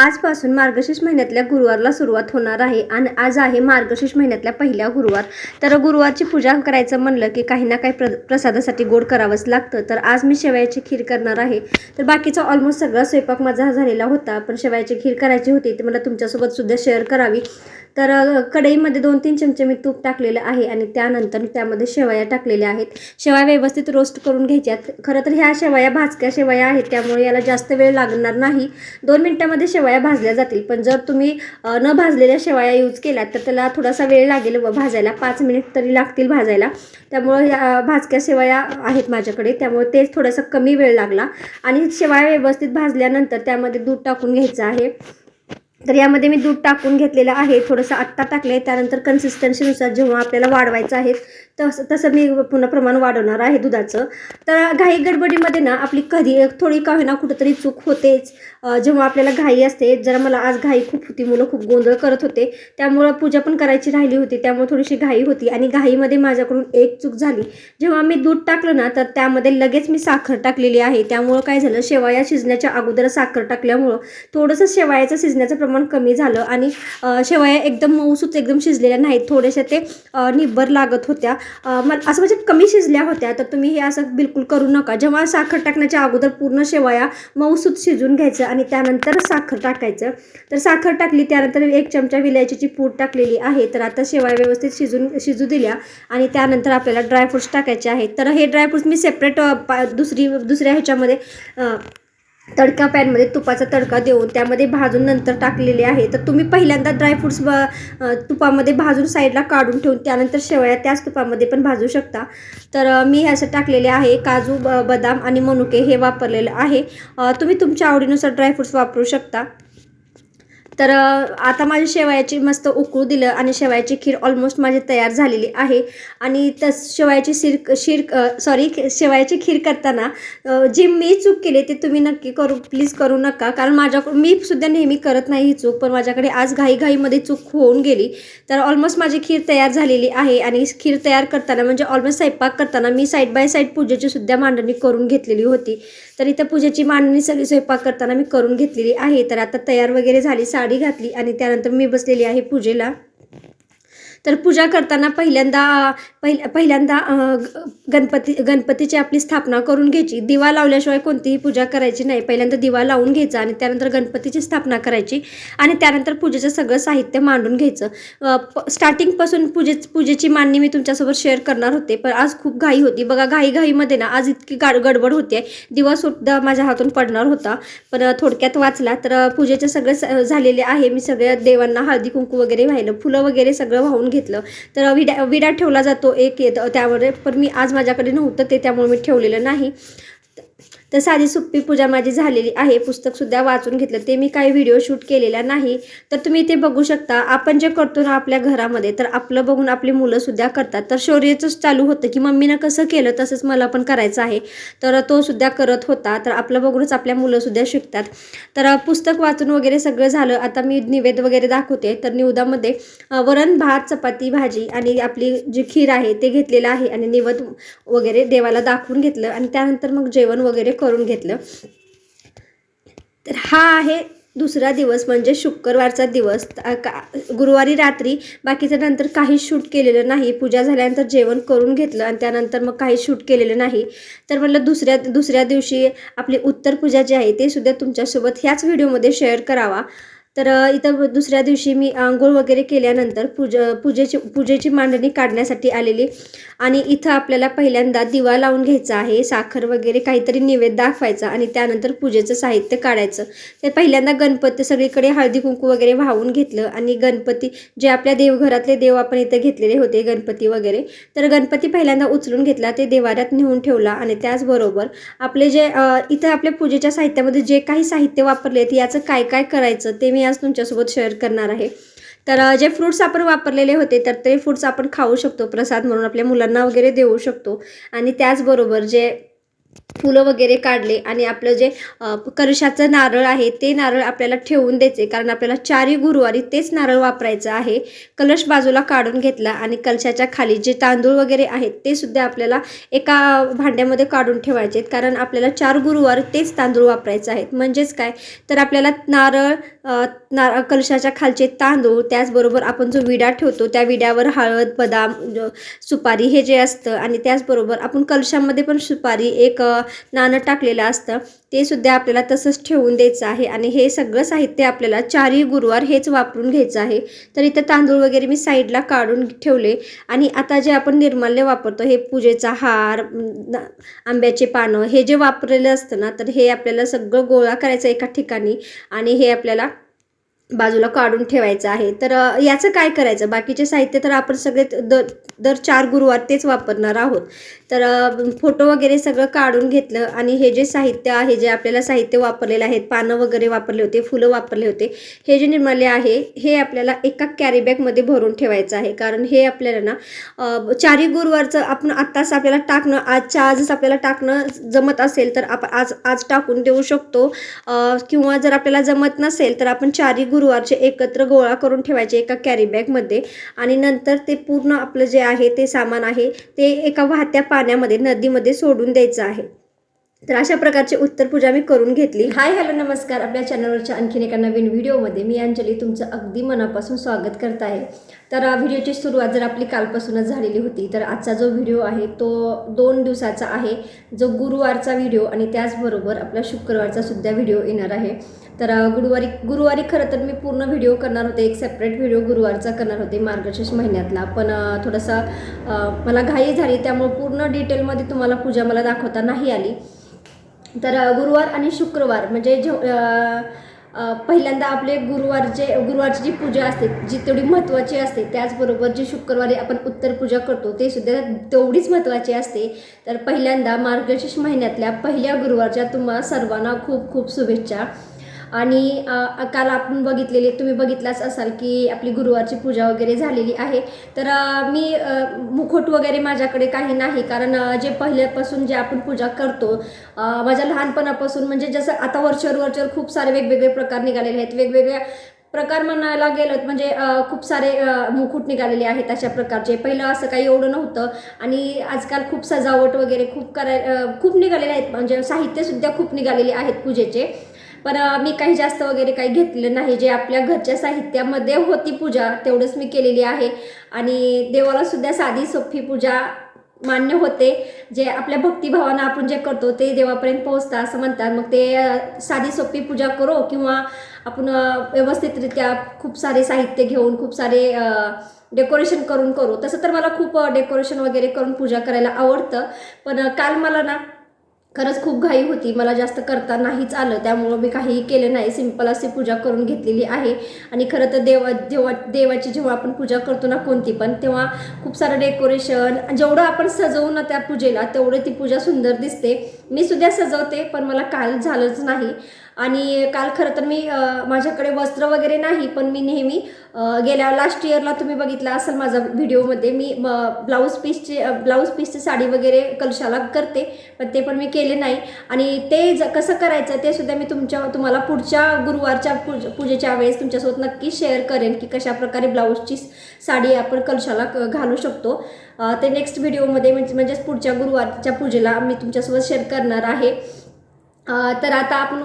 आजपासून मार्गशीर्ष महिन्यातल्या गुरुवारला सुरुवात होणार आहे आणि आज आहे मार्गशीर्ष महिन्यातल्या पहिल्या गुरुवार. तर गुरुवारची पूजा करायचं म्हणलं की काही ना काही प्र प्रसादासाठी गोड करावंच लागतं. तर आज मी शेवयाची खीर करणार आहे. तर बाकीचा ऑलमोस्ट सगळा स्वयंपाक माझा झालेला होता पण शेवयाची खीर करायची होती ती मला तुमच्यासोबत सुद्धा शेअर करावी. तर कढईमध्ये दोन तीन चमचे मी तूप टाकलेलं आहे आणि त्यानंतर त्यामध्ये शेवया टाकलेल्या आहेत. शेवया व्यवस्थित रोस्ट करून घ्यायच्यात खरं तर ह्या शेवया भाजक्या शेवया आहेत त्यामुळे याला जास्त वेळ लागणार नाही. दोन मिनटामध्ये शेवया शेवया भाजल्या जातील. पण जर तुम्ही न भाजलेल्या शेवया यूज केल्या तर त्याला थोडासा वेळ लागेल व भाजायला. पाच मिनिट तरी लागतील भाजायला. त्यामुळं ह्या भाजक्या शेवया आहेत माझ्याकडे. त्यामुळे तेच थोडासा कमी वेळ लागला. आणि शेवया व्यवस्थित भाजल्यानंतर त्यामध्ये दूध टाकून घ्यायचं आहे. तर यामध्ये मी दूध टाकून घेतलेलं आहे. थोडंसं आत्ता टाकले त्यानंतर कन्सिस्टन्सीनुसार जेव्हा आपल्याला वाढवायचं आहे तसं तसं मी पुन्हा प्रमाण वाढवणार आहे दुधाचं. तर घाई गडबडीमध्ये ना आपली कधी थोडी का होईना कुठंतरी चूक होतेच. जेव्हा आपल्याला घाई असते जरा मला आज घाई खूप होती मुलं खूप गोंधळ करत होते. त्यामुळं पूजा पण करायची राहिली होती त्यामुळे थोडीशी घाई होती. आणि घाईमध्ये माझ्याकडून एक चूक झाली. जेव्हा मी दूध टाकलं ना तर त्यामध्ये लगेच मी साखर टाकलेली आहे. त्यामुळं काय झालं शेवया शिजण्याच्या अगोदर साखर टाकल्यामुळं थोडंसं शेवयाचं शिजण्याचं प्रमाण कमी झालं. आणि शेवाया शेवया एकदम मऊसूच एकदम शिजलेल्या नाहीत. थोडेसे ते निब्बर लागत होत्या. असं म्हणजे कमी शिजल्या होत्या तर तुम्ही हे असं बिलकुल करू नका. जेव्हा साखर टाकण्याच्या अगोदर पूर्ण शेवया मऊसूत शिजून घ्यायचं आणि त्यानंतर साखर टाकायचं. तर साखर टाकली त्यानंतर एक चमचा विलायचीची पूड टाकलेली आहे तर आता शेवया व्यवस्थित शिजून शिजू दिल्या आणि त्यानंतर आपल्याला ड्रायफ्रुट्स टाकायचे आहेत. तर हे ड्रायफ्रुट्स मी सेपरेट दुसरी दुसऱ्या ह्याच्यामध्ये तडका पॅनमध्ये तुपाचा तडका देऊन त्यामध्ये भाजून नंतर टाकलेले आहे. तर तुम्ही पहिल्यांदा ड्रायफ्रुट्स ब तुपामध्ये भाजून साईडला काढून ठेवून त्यानंतर शेवया त्याच तुपामध्ये पण भाजू शकता. तर मी ह्याचं असं टाकलेले आहे. काजू ब बदाम आणि मनुके हे वापरलेलं आहे. तुम्ही तुमच्या आवडीनुसार ड्रायफ्रुट्स वापरू शकता. तर आता माझी शेवयाची मस्त उकळू दिलं आणि शेवयाची खीर ऑलमोस्ट माझी तयार झालेली आहे. आणि तस शेवयाची शिर शिर सॉरी शेवयाची खीर करताना जी मी चूक केली ते तुम्ही नक्की करू प्लीज करू नका. कारण माझ्याकडून मी सुद्धा नेहमी करत नाही ही चूक पण माझ्याकडे आज घाईघाईमध्ये चूक होऊन गेली. तर ऑलमोस्ट माझी खीर तयार झालेली आहे आणि खीर तयार करताना म्हणजे ऑलमोस्ट स्वयंपाक करताना मी साईड बाय साईड पूजेची सुद्धा मांडणी करून घेतलेली होती. तर इथं पूजेची मांडणी सगळी स्वयंपाक करताना मी करून घेतलेली आहे. तर आता तयार वगैरे झाली साडी घातली आणि त्यानंतर मी बसलेली आहे पूजेला. तर पूजा करताना पहिल्यांदा पहिल्या पहिल्यांदा ग- गणपती गणपतीची आपली स्थापना करून घ्यायची. दिवा लावल्याशिवाय कोणतीही पूजा करायची नाही. पहिल्यांदा दिवा लावून घ्यायचा आणि त्यानंतर गणपतीची स्थापना करायची आणि त्यानंतर पूजेचं सगळं साहित्य मांडून घ्यायचं. प- स्टार्टिंगपासून पूजे पूजेची मांडणी मी तुमच्यासोबत शेअर करणार होते पण आज खूप घाई होती. बघा घाई घाईमध्ये ना आज इतकी गाड गडबड होते दिवा सुद्धा माझ्या हातून पडणार होता पण थोडक्यात वाचला तर पूजेचे सगळे स- झालेले आहे. मी सगळ्या देवांना हळदी कुंकू वगैरे वाहिलं फुलं वगैरे सगळं वाहून घेतलं. तर विडा विडा ठेवला जातो एक येत त्यावर पण मी आज माझ्याकडे नव्हतं ते त्यामुळे मी ठेवलेलं नाही. तर साधी सुप्पी पूजा माझी झालेली आहे. पुस्तकसुद्धा वाचून घेतलं. ते मी काही व्हिडिओ शूट केलेला नाही. तर तुम्ही ते बघू शकता. आपण जे करतो ना आपल्या घरामध्ये तर आपलं बघून आपली मुलंसुद्धा करतात. तर शौर्यचंच चालू होतं की मम्मीनं कसं केलं तसंच मला पण करायचं आहे. तर तो सुद्धा करत होता. तर आपलं बघूनच आपल्या मुलंसुद्धा शिकतात. तर पुस्तक वाचून वगैरे सगळं झालं. आता मी निवेद वगैरे दाखवते. तर निवदामध्ये वरण भात चपाती भाजी आणि आपली जी खीर आहे ते घेतलेलं आहे. आणि निवेद वगैरे देवाला दाखवून घेतलं. आणि त्यानंतर मग जेवण वगैरे करून घेतलं. तर हा आहे दुसरा दिवस म्हणजे शुक्रवारचा दिवस. का- गुरुवारी रात्री बाकीचं नंतर काही शूट केलेलं नाही. पूजा झाल्यानंतर जेवण करून घेतलं आणि त्यानंतर मग काही शूट केलेलं नाही. तर म्हटलं दुसऱ्या दुसऱ्या दिवशी आपली उत्तर पूजा जी आहे ते सुद्धा तुमच्यासोबत ह्याच व्हिडिओमध्ये शेअर करावा. तर इथं दुसऱ्या दिवशी मी आंघोळ वगैरे केल्यानंतर पूजा पूजेची पूजेची मांडणी काढण्यासाठी आलेली. आणि इथं आपल्याला पहिल्यांदा दिवा लावून घ्यायचा आहे साखर वगैरे काहीतरी निवेद दाखवायचा आणि त्यानंतर पूजेचं साहित्य काढायचं. तर पहिल्यांदा गणपती सगळीकडे हळदी कुंकू वगैरे वाहून घेतलं आणि गणपती जे आपल्या देवघरातले देव आपण इथं घेतलेले होते गणपती वगैरे तर गणपती पहिल्यांदा उचलून घेतला ते देवाऱ्यात नेऊन ठेवला आणि त्याचबरोबर आपले जे इथं आपल्या पूजेच्या साहित्यामध्ये जे काही साहित्य वापरले याचं काय काय करायचं ते मी आज तुमच्यासोबत शेअर करणार आहे. तर जे फ्रुट्स आपण वापरलेले होते तर ते फ्रूट्स आपण खाऊ शकतो प्रसाद म्हणून आपल्या मुलांना वगैरे देऊ शकतो. आणि त्याचबरोबर जे फुलं वगैरे काढले आणि आपलं जे कलशाचं नारळ आहे ते नारळ आपल्याला ठेवून द्यायचे. कारण आपल्याला चारही गुरुवारी तेच नारळ वापरायचं आहे. कलश बाजूला काढून घेतला आणि कलशाच्या खाली जे तांदूळ वगैरे आहेत ते सुद्धा आपल्याला एका भांड्यामध्ये काढून ठेवायचे आहेत कारण आपल्याला चार गुरुवार तेच तांदूळ वापरायचे आहेत म्हणजेच काय? तर आपल्याला नारळ नार नारळ कलशाच्या खालचे तांदूळ त्याचबरोबर आपण जो विडा ठेवतो त्या विड्यावर हळद बदाम सुपारी हे जे असतं आणि त्याचबरोबर आपण कलशामध्ये पण सुपारी एक नाणं टाकलेलं असतं ते सुद्धा आपल्याला तसंच ठेवून द्यायचं आहे. आणि हे सगळं साहित्य आपल्याला चारही गुरुवार हेच वापरून घ्यायचं आहे. तर इथं तांदूळ वगैरे मी साईडला काढून ठेवले. आणि आता जे आपण निर्माल्य वापरतो हे पूजेचा हार आंब्याचे पानं हे जे वापरलेलं असतं ना तर हे आपल्याला सगळं गोळा करायचं एका ठिकाणी. आणि हे आपल्याला बाजूला काढून ठेवायचं आहे. तर याचं काय करायचं? बाकीचे साहित्य तर आपण सगळे दर दर चार गुरुवार तेच वापरणार आहोत. तर फोटो वगैरे सगळं काढून घेतलं आणि हे जे साहित्य आहे जे आपल्याला साहित्य वापरलेलं आहे पानं वगैरे वापरले होते फुलं वापरले होते हे जे निर्माले आहे हे आपल्याला एका कॅरीबॅगमध्ये भरून ठेवायचं आहे. कारण हे आपल्याला ना चारी चारही गुरुवारचं आपण आत्ताच आपल्याला टाकणं आजच्या आजच आपल्याला टाकणं जमत असेल तर आपण आज आज टाकून देऊ शकतो. किंवा जर आपल्याला जमत नसेल तर आपण चारही गुरुवारचे एकत्र गोळा करून ठेवायचे एका कॅरी बॅगमध्ये आणि नंतर ते पूर्ण आपलं जे आहे ते सामान आहे ते एका वाहत्या पाण्यामध्ये नदीमध्ये सोडून द्यायचं आहे. तर अशा प्रकारची उत्तर पूजा मी करून घेतली. हाय हॅलो नमस्कार. आपल्या चॅनलवरच्या आणखीन एका नवीन व्हिडिओमध्ये मी अंजली तुमचं अगदी मनापासून स्वागत करत आहे. तर व्हिडिओची सुरुवात जर आपली कालपासूनच झालेली होती तर आजचा जो व्हिडिओ आहे तो दोन दिवसाचा आहे. जो गुरुवारचा व्हिडिओ आणि त्याचबरोबर आपला शुक्रवारचा सुद्धा व्हिडिओ येणार आहे. तर गुरुवारी गुरुवारी खरं तर मी पूर्ण व्हिडिओ करणार होते एक सेपरेट व्हिडिओ गुरुवारचा करणार होते मार्गशीर्ष महिन्यातला. पण थोडंसं थोडासा मला घाई झाली त्यामुळे पूर्ण डिटेलमध्ये तुम्हाला पूजा मला दाखवता नाही आली. तर गुरुवार आणि शुक्रवार म्हणजे जे पहिल्यांदा आपले गुरुवारचे गुरुवारची जी पूजा असते जी तेवढी महत्त्वाची असते त्याचबरोबर जी शुक्रवारी आपण उत्तर पूजा करतो ते सुद्धा तेवढीच महत्त्वाची असते. तर पहिल्यांदा मार्गशीर्ष महिन्यातल्या पहिल्या गुरुवारच्या तुम्हाला सर्वांना खूप खूप शुभेच्छा. आणि काल आपण बघितलेले तुम्ही बघितलाच असाल की आपली गुरुवारची पूजा वगैरे झालेली आहे. तर मी मुखोट वगैरे माझ्याकडे काही नाही. कारण जे पहिल्यापासून जे आपण पूजा करतो माझ्या लहानपणापासून म्हणजे जसं आता वरचेवर वरचेवर खूप सारे वेगवेगळे प्रकार निघालेले आहेत. वेगवेगळ्या प्रकार म्हणायला गेलं म्हणजे खूप सारे मुकुट निघालेले आहेत अशा प्रकारचे. पहिलं असं काही एवढं नव्हतं. आणि आजकाल खूप सजावट वगैरे खूप कराय खूप निघालेले आहेत. म्हणजे साहित्यसुद्धा खूप निघालेले आहेत पूजेचे. पण मी काही जास्त वगैरे काही घेतलं नाही. जे आपल्या घरच्या साहित्यामध्ये होती पूजा तेवढंच मी केलेली आहे. आणि देवाला सुद्धा साधी सोपी पूजा मान्य होते. जे आपल्या भक्तिभावानं आपण जे करतो ते देवापर्यंत पोहोचतं असं म्हणतात. मग ते साधी सोपी पूजा करो किंवा आपण व्यवस्थितरित्या खूप सारे साहित्य घेऊन खूप सारे डेकोरेशन करून करू. तसं तर मला खूप डेकोरेशन वगैरे करून पूजा करायला आवडतं. पण काल मला ना खरंच खूप घाई होती. मला जास्त करता नाहीच आलं. त्यामुळं मी काहीही केलं नाही. सिंपल अशी पूजा करून घेतलेली आहे. आणि खरं तर देवा जेव्हा देवाची जेव्हा आपण पूजा करतो ना कोणती पण तेव्हा खूप सारं डेकोरेशन जेवढं आपण सजवू ना त्या पूजेला तेवढं ती पूजा सुंदर दिसते. मी सुद्धा सजवते पण मला काल झालंच नाही. आणि काल खरं तर मी माझ्याकडे वस्त्र वगैरे नाही पण मी नेहमी गेल्या लास्ट इयरला तुम्ही बघितला असेल माझा व्हिडिओमध्ये मी ब्लाऊज पीसचे ब्लाऊज पीसची साडी वगैरे कलशाला करते पण ते पण मी केले नाही. आणि ते ज कसं करायचं ते सुद्धा मी तुमच्या तुम्हाला पुढच्या गुरुवारच्या पूज पूजेच्या वेळेस तुमच्यासोबत नक्की शेअर करेन की कशा प्रकारे ब्लाऊजची साडी आपण कलशाला घालू शकतो. ते नेक्स्ट व्हिडिओमध्ये म्हणजे म्हणजेच पुढच्या गुरुवारच्या पूजेला मी तुमच्यासोबत शेअर करणार आहे. तर आता आपण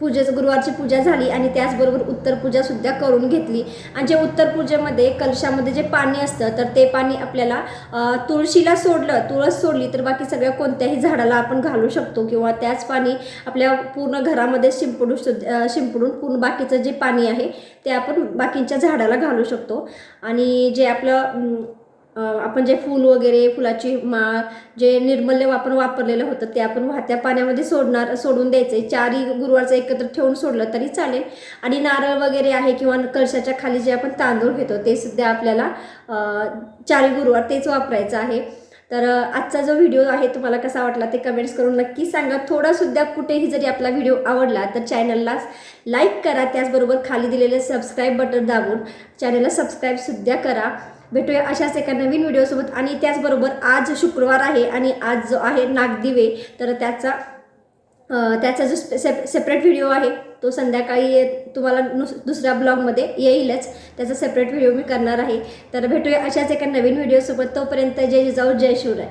पूजेचं गुरुवारची पूजा झाली आणि त्याचबरोबर उत्तर पूजा सुद्धा करून घेतली. आणि जे उत्तर पूजेमध्ये कलशामध्ये जे पाणी असतं तर ते पाणी आपल्याला तुळशीला सोडलं तुळस सोडली तर बाकी सगळ्या कोणत्याही झाडाला आपण घालू शकतो किंवा त्याच पाणी आपल्या पूर्ण घरामध्ये शिंपडू शिंपडून पूर्ण बाकीचं जे पाणी आहे ते आपण बाकीच्या झाडाला घालू शकतो. आणि जे आपलं आपण जे फूल वगैरे फुलाची माळ जे निर्मल्य आपण वापरलेलं होतं ते आपण वाहत्या पाण्यामध्ये सोडणार सोडून द्यायचे चारही गुरुवारचं एकत्र ठेवून सोडलं तरी चालेल. आणि नारळ वगैरे आहे किंवा कळशाच्या खाली जे आपण तांदूळ घेतो ते सुद्धा आपल्याला चारी चारही गुरुवार तेच वापरायचं आहे. तर आजचा जो व्हिडिओ आहे तुम्हाला कसा वाटला ते कमेंट्स करून नक्की सांगा. थोडासुद्धा कुठेही जरी आपला व्हिडिओ आवडला तर चॅनलला लाईक करा. त्याचबरोबर खाली दिलेलं सबस्क्राईब बटन दाबून चॅनलला सबस्क्राईबसुद्धा करा. भेटूया अशाच एका नवीन व्हिडिओसोबत. आणि त्याचबरोबर आज शुक्रवार आहे आणि आज जो आहे नागदिवे तर त्याचा त्याचा जो सेप सेपरेट व्हिडिओ आहे तो संध्याकाळी तुम्हाला नुस दुसऱ्या ब्लॉगमध्ये येईलच. त्याचा सेपरेट व्हिडिओ मी करणार आहे. तर भेटूया अशाच एका नवीन व्हिडिओसोबत. तोपर्यंत जय जिजाऊ जय शिवराय.